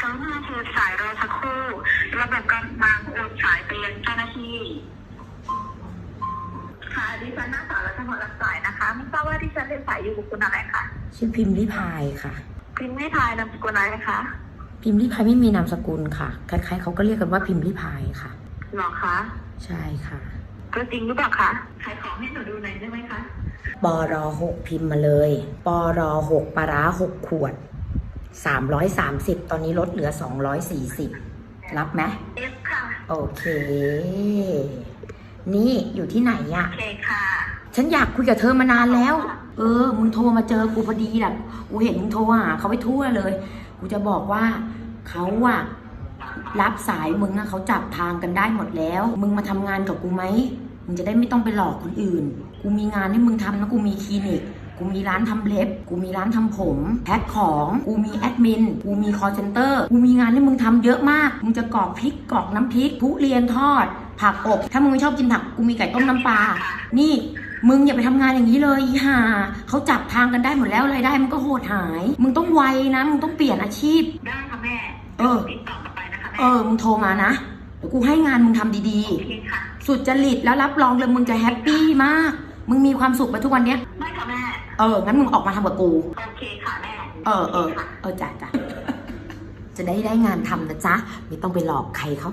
กรุณาถือสายรอสักครู่ ระบบกำลังโอนสายไปยังเจ้าหน้าที่ ค่ะ ดิฉันนางสาวรัชพรรับสายนะคะ ไม่ทราบว่าดิฉันเรียนสายอยู่กับคุณอะไรคะ ชื่อพิมพ์ริพายค่ะ พิมพ์ไม่ทายนามสกุลอะไรคะ พิมพ์ริพายไม่มีนามสกุลค่ะใครๆเขาก็เรียกกันว่าพิมพ์ริพายค่ะ หรอคะ ใช่ค่ะตัวจริงหรือเปล่าคะขายของให้หนูดูหน่อยได้ไหมคะปรหกพิมพ์มาเลยปรหกปลาร้าหกขวด สามร้อยสามสิบตอนนี้ลดเหลือสองร้อยสี่สิบรับไหมเอฟค่ะโอเค นี่อยู่ที่ไหนอะโอเคค่ะ ฉันอยากคุยกับเธอมานานแล้ว เออ มึงโทรมาเจอกูพอดีแหละกูเห็นมึงโทรหาเขาไปทั่วเลย กูจะบอกว่าเขาอะรับสายมึงอะเขาจับทางกันได้หมดแล้ว มึงมาทำงานกับกูไหมมึงจะได้ไม่ต้องไปหลอกคนอื่น กูมีงานให้มึงทำนะกูมีคลินิก กูมีร้านทำเล็บ กูมีร้านทำผมแพ็คของ กูมีแอดมิน กูมีคอร์เซนเตอร์ กูมีงานให้มึงทำเยอะมาก มึงจะกรอกพริกกรอกน้ำพริกทุเรียนทอด ผักอบ ถ้ามึงไม่ชอบกินผัก กูมีไก่ต้มน้ำปลา นี่มึงอย่าไปทำงานอย่างนี้เลยอีห่าเขาจับทางกันได้หมดแล้วรายได้มันก็โหดหาย มึงต้องไวนะ มึงต้องเปลี่ยนอาชีพ ได้ค่ะแม่ เออติดต่อกลับไปนะคะแม่เออ มึงโทรมานะเดี๋ยวกูให้งานมึงทำดีโอเคค่ะๆสุดจริตแล้วรับรองเลยมึงจะแฮปปี้มาก มึงมีความสุขไปทุกวันเนี้ย ไม่ค่ะแม่ เออ งั้นมึงออกมาทำกับกู โอเคค่ะแม่ เออเออค่ะเออจ้ะจ้ะจะได้ได้งานทำนะจ๊ะ ไม่ต้องไปหลอกใครเขา